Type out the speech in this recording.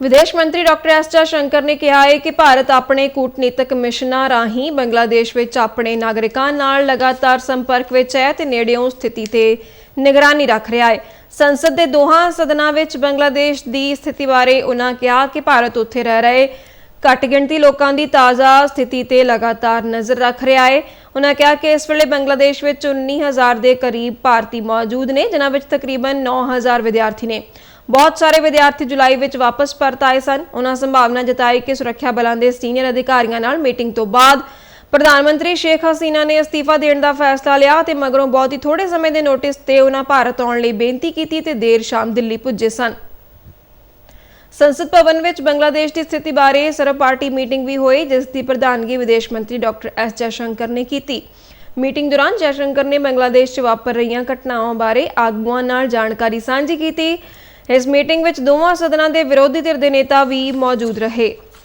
ਵਿਦੇਸ਼ ਮੰਤਰੀ doctor S Jaishankar ਨੇ ਕਿਹਾ ਹੈ ਕਿ ਭਾਰਤ ਆਪਣੇ ਕੂਟਨੀਤਕ ਮਿਸ਼ਨਾਂ ਰਾਹੀਂ ਬੰਗਲਾਦੇਸ਼ ਵਿੱਚ ਆਪਣੇ ਨਾਗਰਿਕਾਂ ਨਾਲ ਲਗਾਤਾਰ ਸੰਪਰਕ ਵਿੱਚ ਹੈ ਤੇ ਨੇੜਿਓਂ ਸਥਿਤੀ ਤੇ ਨਿਗਰਾਨੀ ਰੱਖ ਰਿਹਾ ਹੈ। ਸੰਸਦ ਦੇ ਦੋਹਾਂ ਸਦਨਾਂ ਵਿੱਚ ਬੰਗਲਾਦੇਸ਼ ਦੀ ਸਥਿਤੀ ਬਾਰੇ ਉਹਨਾਂ ਕਿਹਾ ਕਿ ਭਾਰਤ ਉੱਥੇ ਰਹਿ ਰਹੇ ਘੱਟ ਗਿਣਤੀ ਲੋਕਾਂ ਦੀ ਤਾਜ਼ਾ ਸਥਿਤੀ ਤੇ ਲਗਾਤਾਰ ਨਜ਼ਰ ਰੱਖ ਰਿਹਾ ਹੈ। ਉਹਨਾਂ ਕਿਹਾ ਕਿ ਇਸ ਵੇਲੇ ਬੰਗਲਾਦੇਸ਼ ਵਿੱਚ 19000 ਦੇ ਕਰੀਬ ਭਾਰਤੀ ਮੌਜੂਦ ਨੇ, ਜਿਨ੍ਹਾਂ ਵਿੱਚ ਤਕਰੀਬਨ 9000 ਵਿਦਿਆਰਥੀ ਨੇ। ਬਹੁਤ ਸਾਰੇ ਵਿਦਿਆਰਥੀ ਜੁਲਾਈ ਵਿੱਚ ਵਾਪਸ ਪਰਤ ਆਏ ਸਨ। ਉਹਨਾਂ ਸੰਭਾਵਨਾ ਜਤਾਈ ਕਿ ਸੁਰੱਖਿਆ ਬਲਾਂ ਦੇ ਸੀਨੀਅਰ ਅਧਿਕਾਰੀਆਂ ਨਾਲ ਮੀਟਿੰਗ ਤੋਂ ਬਾਅਦ ਪ੍ਰਧਾਨ ਮੰਤਰੀ ਸ਼ੇਖ ਹਸੀਨਾ ਨੇ ਅਸਤੀਫਾ ਦੇਣ ਦਾ ਫੈਸਲਾ ਲਿਆ ਤੇ ਮਗਰੋਂ ਬਹੁਤ ਹੀ ਥੋੜੇ ਸਮੇਂ ਦੇ ਨੋਟਿਸ ਤੇ ਉਹਨਾਂ ਭਾਰਤ ਆਉਣ ਲਈ ਬੇਨਤੀ ਕੀਤੀ ਤੇ ਦੇਰ ਸ਼ਾਮ ਦਿੱਲੀ ਪੁੱਜੇ ਸਨ। ਸੰਸਦ ਭਵਨ ਵਿੱਚ ਬੰਗਲਾਦੇਸ਼ ਦੀ ਸਥਿਤੀ ਬਾਰੇ ਸਰਵ ਪਾਰਟੀ ਮੀਟਿੰਗ ਵੀ ਹੋਈ, ਜਿਸ ਦੀ ਪ੍ਰਧਾਨਗੀ ਵਿਦੇਸ਼ ਮੰਤਰੀ ਡਾਕਟਰ ਐਸ ਜੈਸ਼ੰਕਰ ਨੇ ਕੀਤੀ। ਮੀਟਿੰਗ ਦੌਰਾਨ ਜੈਸ਼ੰਕਰ ਨੇ ਬੰਗਲਾਦੇਸ਼ 'ਚ ਵਾਪਰ ਰਹੀਆਂ ਘਟਨਾਵਾਂ ਬਾਰੇ ਆਗੂਆਂ ਨਾਲ ਜਾਣਕਾਰੀ ਸਾਂਝੀ ਕੀਤੀ। ਇਸ ਮੀਟਿੰਗ ਵਿੱਚ ਦੋਵਾਂ ਸਦਨਾਂ ਦੇ ਵਿਰੋਧੀ ਧਿਰ ਦੇ ਨੇਤਾ ਵੀ ਮੌਜੂਦ ਰਹੇ।